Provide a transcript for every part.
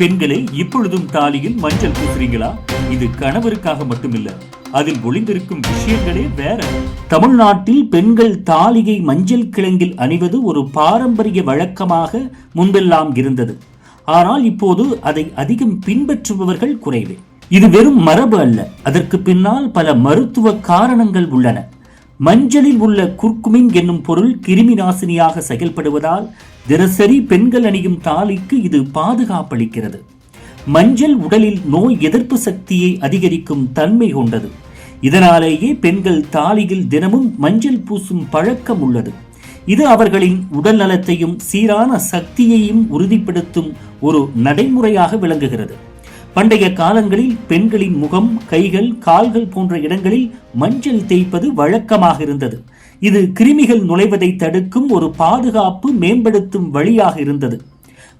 பெண்களே இப்பொழுதும் தாலியில் மஞ்சள் பூசுறீங்களா? இது கணவருக்காக மட்டுமில்ல அதில் ஒளிந்திருக்கும் விஷயங்களே வேற. தமிழ்நாட்டில் பெண்கள் தாலியை மஞ்சள் கிழங்கில் அணிவது ஒரு பாரம்பரிய வழக்கமாக முன்பெல்லாம் இருந்தது. ஆனால் இப்போது அதை அதிகம் பின்பற்றுபவர்கள் குறைவே. இது வெறும் மரபு அல்ல அதற்கு பின்னால் பல மருத்துவ காரணங்கள் உள்ளன. மஞ்சளில் உள்ள குர்குமின் என்னும் பொருள் கிருமி நாசினியாக செயல்படுவதால் தினசரி பெண்கள் அணியும் தாலிக்கு இது பாதுகாப்பளிக்கிறது. மஞ்சள் உடலில் நோய் எதிர்ப்பு சக்தியை அதிகரிக்கும் தன்மை கொண்டது. இதனாலேயே பெண்கள் தாலியில் தினமும் மஞ்சள் பூசும் பழக்கம் உள்ளது. இது அவர்களின் உடல் நலத்தையும் சீரான சக்தியையும் உறுதிப்படுத்தும் ஒரு நடைமுறையாக விளங்குகிறது. பண்டைய காலங்களில் பெண்களின் முகம் கைகள் கால்கள் போன்ற இடங்களில் மஞ்சள் தேய்ப்பது வழக்கமாக இருந்தது. இது கிருமிகள் நுழைவதை தடுக்கும் ஒரு பாதுகாப்பு மேம்படுத்தும் வழியாக இருந்தது.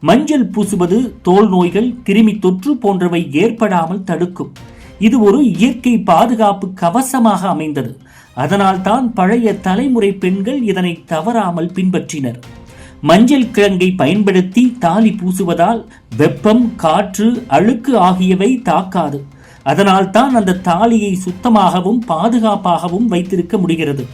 மஞ்சள் பூசுவது தோல் நோய்கள் கிருமி தொற்று போன்றவை ஏற்படாமல் தடுக்கும். இது ஒரு இயற்கை பாதுகாப்பு கவசமாக அமைந்தது. அதனால்தான் பழைய தலைமுறை பெண்கள் இதனை தவறாமல் பின்பற்றினர். மஞ்சள் கிழங்கை பயன்படுத்தி தாலி பூசுவதால் வெப்பம் காற்று அழுக்கு ஆகியவை தாக்காது. அதனால்தான் அந்த தாலியை சுத்தமாகவும் பாதுகாப்பாகவும் வைத்திருக்க முடிகிறது.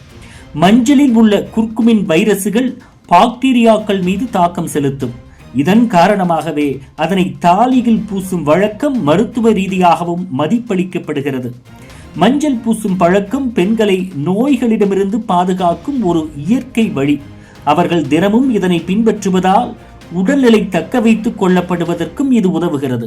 மஞ்சளில் உள்ள குர்குமின் வைரசுகள் பாக்டீரியாக்கள் மீது தாக்கம் செலுத்தும். இதன் காரணமாகவே அதனை தாலியில் பூசும் வழக்கம் மருத்துவ ரீதியாகவும் மதிப்பளிக்கப்படுகிறது. மஞ்சள் பூசும் பழக்கம் பெண்களை நோய்களிடமிருந்து பாதுகாக்கும் ஒரு இயற்கை வழி. அவர்கள் தினமும் இதனை பின்பற்றுவதால் உடல்நிலை தக்க வைத்துக் கொள்ளப்படுவதற்கும் இது உதவுகிறது.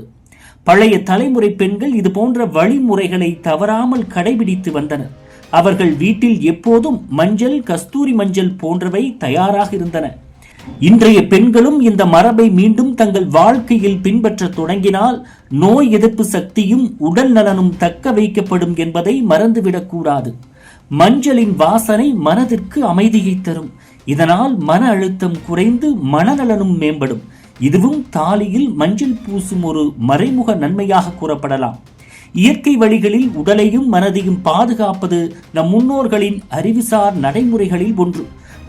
பழைய தலைமுறை பெண்கள் இது போன்ற வழிமுறைகளை தவறாமல் கடைபிடித்து வந்தனர். அவர்கள் வீட்டில் எப்போதும் மஞ்சள் கஸ்தூரி மஞ்சள் போன்றவை தயாராக இருந்தன. இன்றைய பெண்களும் இந்த மரபை மீண்டும் தங்கள் வாழ்க்கையில் பின்பற்ற தொடங்கினால் நோய் எதிர்ப்பு சக்தியும் உடல் நலனும் தக்க வைக்கப்படும் என்பதை மறந்துவிடக்கூடாது மஞ்சளின் வாசனை மனதிற்கு அமைதியை தரும். இதனால் மன அழுத்தம் குறைந்து மனநலனும் மேம்படும். இதுவும் தாலியில் மஞ்சள் பூசும் ஒரு மறைமுக நன்மையாக கூறப்படலாம். இயற்கை வழிகளில் உடலையும் மனதையும் பாதுகாப்பது நம் முன்னோர்களின் அறிவுசார் நடைமுறைகளில் ஒன்று.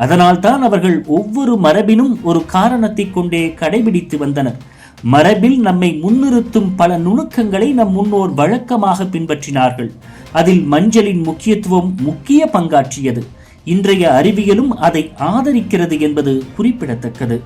அதனால்தான் அவர்கள் ஒவ்வொரு மரபினும் ஒரு காரணத்தை கொண்டே கடைபிடித்து வந்தனர். மரபில் நம்மை முன்னிறுத்தும் பல நுணுக்கங்களை நம் முன்னோர் வழக்கமாக பின்பற்றினார்கள். அதில் மஞ்சளின் முக்கியத்துவம் முக்கிய பங்காற்றியது. இன்றைய அறிவியலும் அதை ஆதரிக்கிறது என்பது குறிப்பிடத்தக்கது.